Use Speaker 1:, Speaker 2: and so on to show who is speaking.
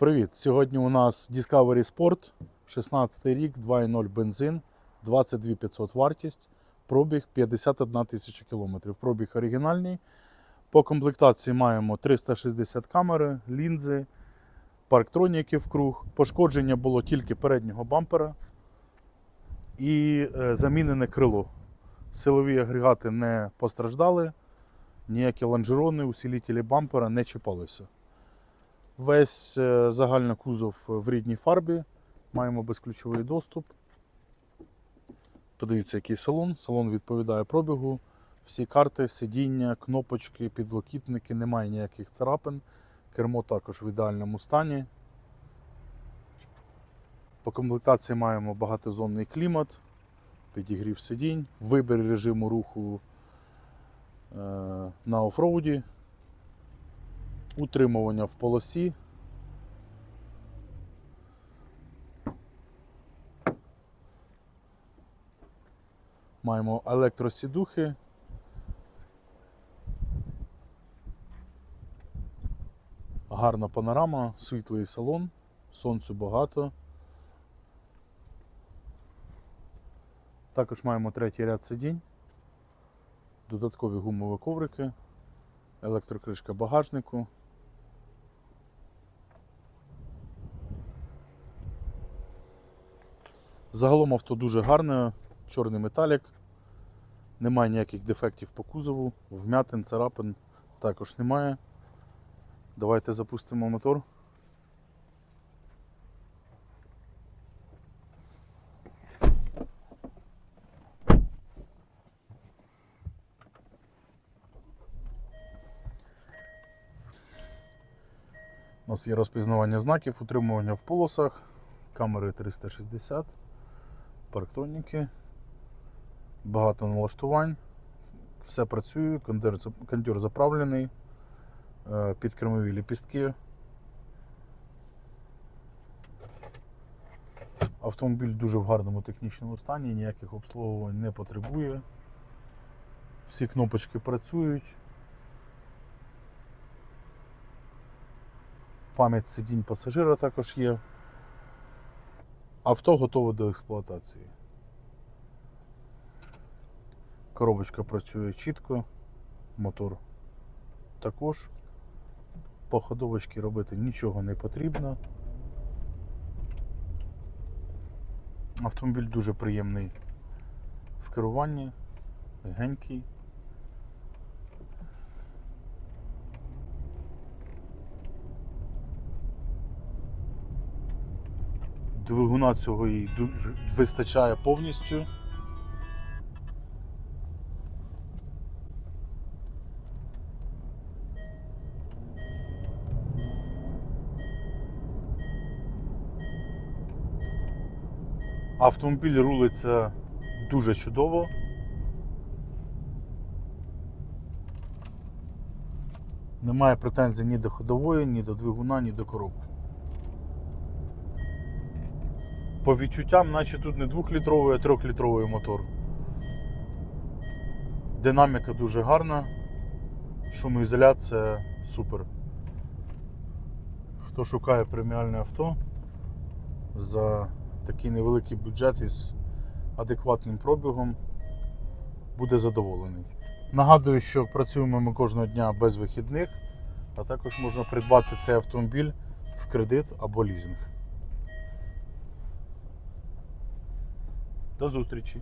Speaker 1: Привіт! Сьогодні у нас Discovery Sport, 16 рік, 2.0 бензин, 22 500 вартість, пробіг 51 тисяча кілометрів. Пробіг оригінальний. По комплектації маємо 360 камери, лінзи, парктроніки в круг. Пошкодження було тільки переднього бампера і е, замінене крило. Силові агрегати не постраждали, ніякі лонжерони, усилителі бампера не чіпалися. Весь е, загальний кузов в рідній фарбі. Маємо безключовий доступ. Подивіться, який салон. Салон відповідає пробігу. Всі карти, сидіння, кнопочки, підлокітники, немає ніяких царапин. Кермо також в ідеальному стані. По комплектації маємо багатозонний клімат, підігрів сидінь, вибір режиму руху е, на офроуді, утримування в полосі. Маємо електросідухи. Гарна панорама, світлий салон, сонцю багато. Також маємо третій ряд сидінь, додаткові гумові коврики, електрокришка багажнику. Загалом авто дуже гарне, чорний металік, немає ніяких дефектів по кузову, вмятин, царапин також немає. Давайте запустимо мотор. У нас є розпізнавання знаків, утримування в полосах, камери 360, парктроніки, багато налаштувань. Все працює, кондер, кондер заправлений, е, підкермові ліпістки. Автомобіль дуже в гарному технічному стані, ніяких обслуговувань не потребує. Всі кнопочки працюють. Пам'ять сидінь пасажира також є. Авто готове до експлуатації. Коробочка працює чітко, мотор також. По ходовочці робити нічого не потрібно. Автомобіль дуже приємний в керуванні, легенький. Двигуна цього їй вистачає повністю. Автомобіль рулиться дуже чудово. Немає претензій ні до ходової, ні до двигуна, ні до коробки. По відчуттям, наче тут не 2-літровий, а 3-літровий мотор. Динаміка дуже гарна, шумоізоляція супер. Хто шукає преміальне авто за такий невеликий бюджет із адекватним пробігом, буде задоволений. Нагадую, що працюємо ми кожного дня без вихідних, а також можна придбати цей автомобіль в кредит або лізинг. До зустрічі!